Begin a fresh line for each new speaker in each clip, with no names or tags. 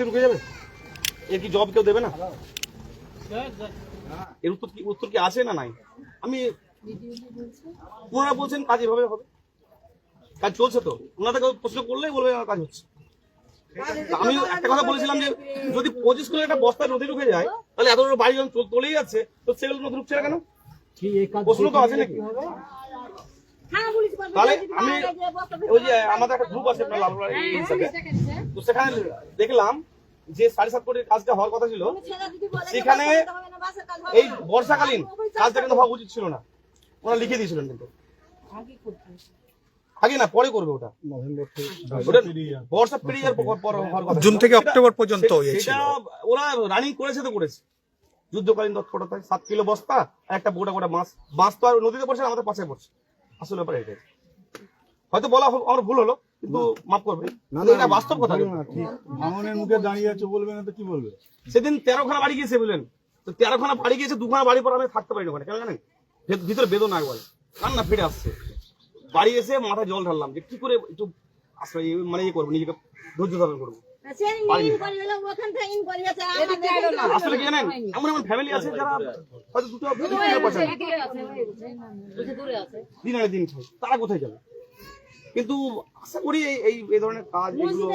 রুকে যাবে? এর কি জব কেউ দেবে না? এর উত্তর কি উত্তর কি আছে না নাই? আমি ওনারা বলছেন কাজ এভাবে হবে। কাজ চলছে তো। ওনাদেরকে প্রশ্ন করলেই বলবে আমার কাজ হচ্ছে। আমি একটা কথা বলেছিলাম যে যদি পঁচিশ কিলো একটা বস্তা নদী ঢুকে যায় তাহলে এত বড় বাড়ি যখন চলেই যাচ্ছে তো সেগুলো নদী ঢুকছে না কেন? প্রশ্ন তো আছে নাকি? তাহলে আমি ওই যে আমাদের একটা গ্রুপ আছে আপনার লালগোলা এই হিসাবে তো সেখানে দেখলাম যে সাড়ে সাত কোটির কাজটা হওয়ার কথা ছিল। সেখানে এই বর্ষাকালীন কাজটা কিন্তু হওয়া উচিত ছিল না। ওনারা লিখে দিয়েছিলেন কিন্তু। আগে না পরে করবে ওটা। বর্ষা পেরিয়ে যাওয়ার পর- পর হওয়ার কথা
জুন থেকে অক্টোবর পর্যন্ত।
সেটা ওরা রানিং করেছে তো করেছে। যুদ্ধকালীন তৎপরতায় সাত কিলো বস্তা আর একটা গোটা গোটা মাছ। মাছ তো আর নদীতে পড়ছে না, আমাদের পাশে পড়ছে। আসলে ব্যাপার এটাই। হয়তো বলা হলো- আমার ভুল হলো কিন্তু মাফ করবে। এটা বাস্তব কথা
ভাঙনের মুখে দাঁড়িয়ে আছে বলবে না তো কি বলবে?
সেদিন তেরোখানা বাড়ি গিয়েছে বললেন তো তেরোখানা বাড়ি গিয়েছে দুখানা বাড়ি পর আমি থাকতে পারি ওখানে কেন জানেন? ভিতরে বেদনা একবার। কান্না ফিরে আসছে। বাড়ি এসে মাথায় জল ঢাললাম যে কি করে একটু আসলে মানে ইয়ে করব নিজেকে ধৈর্য ধারণ করব। আসলে কি জানেন? এমন এমন ফ্যামিলি আছে যারা হয়তো দুটো দুটো কিলো পয়সা নেই। দিন আনে দিন খায়। তারা কোথায় যাবে? কিন্তু আশা করি এই ধরনের কাজ এগুলো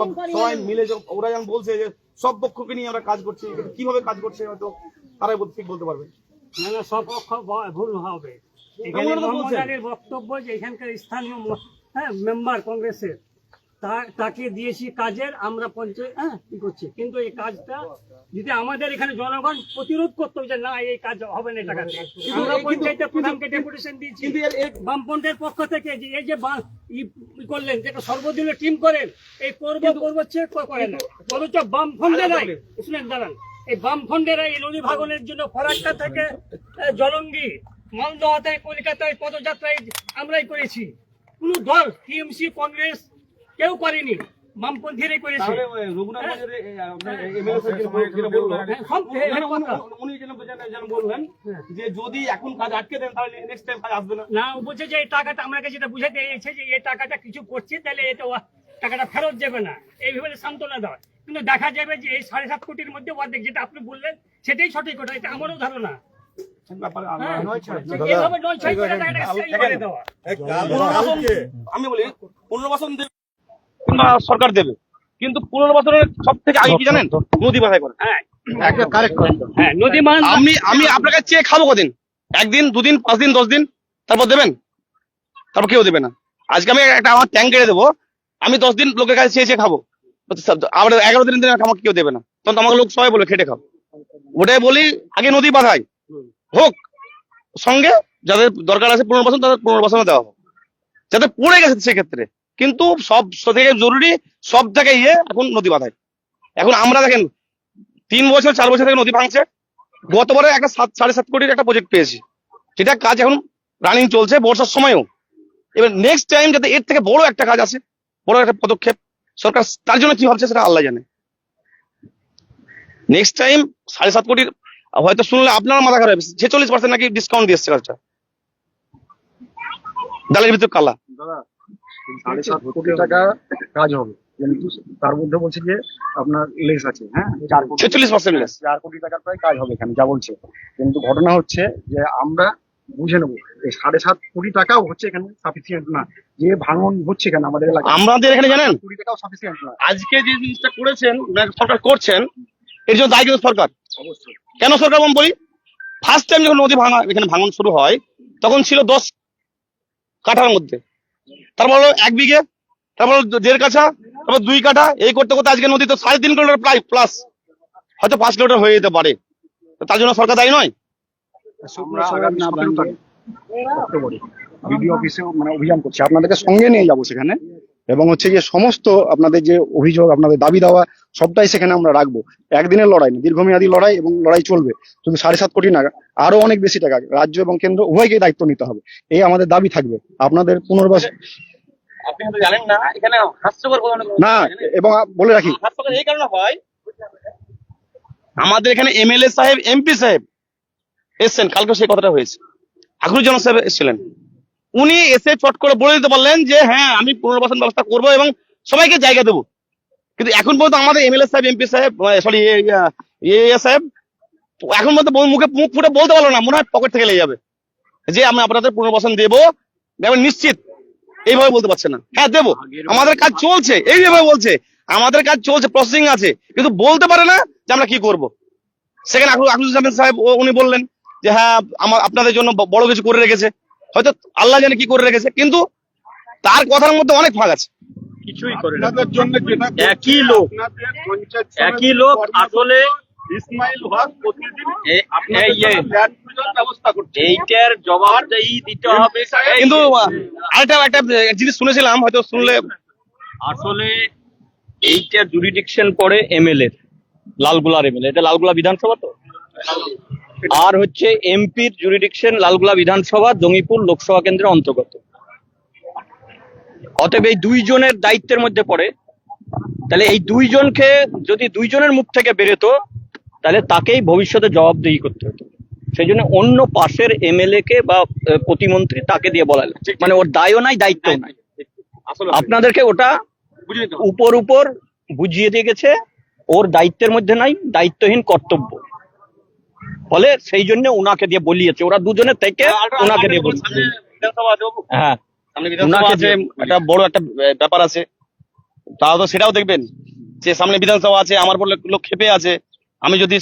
সবাই মিলে ওরা যেমন বলছে যে সব পক্ষকে নিয়ে আমরা কাজ করছি কীভাবে কাজ করছে হয়তো তারাই ঠিক বলতে পারবে
না। না সব পক্ষ ভুল হবে। এখানে। আলীর বক্তব্য যে এখানকার স্থানীয় হ্যাঁ মেম্বার কংগ্রেসের। তাকে দিয়েছি কাজের আমরা পঞ্চায়েত হ্যাঁ করছি? কিন্তু এই কাজটা যদি আমাদের এখানে জনগণ প্রতিরোধ করতে যে না এই কাজ হবে না আমরা
কিন্তু-
প্রধানকে ডেপুটেশন দিয়েছি। বামপন্থের পক্ষ থেকে যে এই যে করলেন যে একটা সর্বদলীয় টিম করেন এই করব করব হচ্ছে করে না। অথচ শুনেন দাঁড়ান। এই এই নদী ভাগনের জন্য ফরাক্কা থেকে জলঙ্গি মালদহাতে কলকাতায় পদযাত্রায় আমরাই করেছি। কোন দল টিএমসি কংগ্রেস কেউ করেনি। বামপন্থীরাই করেছে। হ্যাঁ, সব
উনি-
এখানে
উনি-
কথা।
উনি যেন যেন- যেন বললেন যে যদি এখন কাজ আটকে দেন তাহলে নেক্সট টাইম কাজ আসবে না।
না বলছে যে এই টাকাটা আমাকে যেটা বুঝাতে এসেছে যে এই টাকাটা কিছু করছে তাহলে এটা টাকাটা ফেরত যাবে না। এইভাবে সান্ত্বনা দেওয়া। কিন্তু দেখা যাবে যে এই সাড়ে সাত কোটির মধ্যে অর্ধেক যেটা আপনি বললেন সেটাই সঠিক ওটা এটা আমারও ধারণা। হ্যাঁ,
আমি বলি পুনর্বাসন সরকার দেবে। কিন্তু পুনর্বাসনের সব থেকে আগে কি জানেন? নদী বাধাই করে।
হ্যাঁ। হ্যাঁ নদী
আমি আমি আপনার কাছে চেয়ে খাব কদিন? একদিন দুদিন পাঁচ দিন দশ দিন তারপর দেবেন? তারপর কেউ দেবে না। আজকে আমি একটা আমার ট্যাঙ্ক কেড়ে দেবো। আমি দশ দিন লোকের কাছে চেয়ে চেয়ে খাব। আবার এগারো দিন দিন আমাকে কেউ দেবে না। তখন তো আমাকে লোক সবাই বলে খেটে খাও। ওটাই বলি আগে নদী বাধাই। হোক সঙ্গে যাদের দরকার আছে পুনর্বাসন তাদের পুনর্বাসনে দেওয়া হোক। যাতে পড়ে গেছে সেক্ষেত্রে। কিন্তু সব থেকে জরুরি সব থেকে ইয়ে এখন নদী বাধাই। এখন আমরা দেখেন, তিন বছর, চার বছর থেকে নদী ভাঙছে। গতবারে একটা সাত, সাড়ে সাত কোটির একটা প্রজেক্ট পেয়েছি। সেটা কাজ এখন রানিং চলছে বর্ষার সময়ও। এবার নেক্সট টাইম যাতে এর থেকে বড় একটা কাজ আসে বড় একটা পদক্ষেপ সরকার তার জন্য কি ভাবছে সেটা আল্লাহ জানে। নেক্সট টাইম সাড়ে সাত কোটির, হয়তো শুনলে আপনার মাথা খারাপ ছেচল্লিশ পার্সেন্ট নাকি ডিসকাউন্ট দিয়েছে কাজটা ডালের ভিতর কালা।
সাড়ে সাত কোটি টাকা কাজ হবে। কিন্তু তার মধ্যে বলছে যে আপনার লেস আছে হ্যাঁ? চার কোটি
ছেচল্লিশ পার্সেন্ট লেস।
চার কোটি টাকার প্রায় কাজ হবে এখানে যা বলছে। কিন্তু ঘটনা হচ্ছে যে আমরা বুঝে নেব সাড়ে সাত কোটি টাকাও হচ্ছে এখানে সাফিসিয়েন্ট না। যে ভাঙন হচ্ছে এখানে আমাদের এলাকায়?
আমাদের এখানে জানেন?
কোটি টাকাও সাফিসিয়েন্ট না।
আজকে যে জিনিসটা করেছেন সরকার করছেন এর জন্য দায়ী কিন্তু সরকার।
অবশ্যই।
কেন সরকার বলি? ফার্স্ট টাইম যখন নদী ভাঙা এখানে ভাঙন শুরু হয় তখন ছিল দশ কাঠার মধ্যে। তারপর হলো এক বিঘে, তারপর দেড় কাঠা, তারপর দুই কাঠা, এই করতে করতে আজকে নদী তো সাড়ে তিন কিলোমিটার প্রায় প্লাস হয়তো পাঁচ কিলোমিটার হয়ে যেতে পারে। তার জন্য সরকার দায়ী নয়?
বিডিও অফিসে মানে অভিযান করছি। আপনাদেরকে সঙ্গে নিয়ে যাব সেখানে। এবং হচ্ছে যে সমস্ত আপনাদের যে অভিযোগ আপনাদের দাবি দাওয়া সবটাই সেখানে আমরা রাখব। একদিনের লড়াই না দীর্ঘমেয়াদী লড়াই এবং লড়াই চলবে। শুধু সাড়ে সাত কোটি টাকা আরও অনেক বেশি টাকা রাজ্য এবং কেন্দ্র উভয়কেই দায়িত্ব নিতে হবে। এই আমাদের দাবি থাকবে। আপনাদের
জানেন না এখানে হাস্যকর
না এবং বলে রাখি।
হাসপাতাল এই কারণে হয় আমাদের এখানে এমএলএ সাহেব এমপি সাহেব এসছেন কালকে সেই কথাটা হয়েছে। আকরুজ্জামান সাহেব এসেছিলেন। উনি এসে চট করে বলে দিতে পারলেন যে হ্যাঁ আমি পুনর্বাসন ব্যবস্থা করব এবং সবাইকে জায়গা দেবো। কিন্তু এখন পর্যন্ত আমাদের এমএলএ সাহেব, এমপি সাহেব সরি সাহেব, এখন পর্যন্ত মুখে, মুখ ফুটে বলতে পারল না, মনে হয় পকেট থেকে লেগে যাবে যে, আমি আপনাদের পুনর্বাসন দেবো আমি নিশ্চিত এইভাবে বলতে পারছে না। হ্যাঁ দেবো। আমাদের কাজ চলছে, এইভাবে বলছে। আমাদের কাজ চলছে প্রসেসিং আছে, কিন্তু বলতে পারে না যে আমরা কি করব। সেখানে আকরুল সাহেব উনি বললেন যে হ্যাঁ আমার আপনাদের জন্য বড় কিছু করে রেখেছে। হয়তো আল্লাহ জানে কি করে রেখেছে কিন্তু তার কথার মধ্যে অনেক ভাগ আছে।
কিছুই করে একই লোক একই লোক আসলে
ইসমাইল হক প্রতিদিন
এ-
আপনাদের
এই যে
জন্য ল্যান্ড পূজার ব্যবস্থা করছে।
এইটার জবাবদেহি দিতে হবে।
কিন্তু আরেকটা একটা জিনিস শুনেছিলাম হয়তো শুনলে
আসলে এইটা জুরিডিকশন পড়ে এমএলএ লালগুলার এমএলএ এটা লালগুলা বিধানসভা তো? আর হচ্ছে এমপির জুরিডিকশন লালগুলা বিধানসভা জঙ্গিপুর লোকসভা কেন্দ্রের অন্তর্গত। অতএব এই দুইজনের দায়িত্বের মধ্যে পড়ে। তাহলে এই দুইজনকে যদি দুইজনের মুখ থেকে বেরোতো তাহলে তাকেই ভবিষ্যতে জবাবদিহি করতে হতো। সেই জন্য অন্য পাশের এমএলএ কে বা প্রতিমন্ত্রী তাকে দিয়ে বলা মানে ওর দায়ও নাই দায়িত্ব নাই।
আসলে
আপনাদেরকে ওটা। উপর উপর বুঝিয়ে দিয়ে গেছে ওর দায়িত্বের মধ্যে নাই দায়িত্বহীন কর্তব্য। ফলে সেই জন্য উনাকে দিয়ে বলিয়েছে। ওরা দুজনে থেকে উনাকে দিয়ে
বাবু।
হ্যাঁ। দিয়ে-
একটা বড় একটা ব্যাপার আছে। তাও তো সেটাও দেখবেন। যে সামনে বিধানসভা আছে আমার বলে লোক খেপে আছে। আমি যদি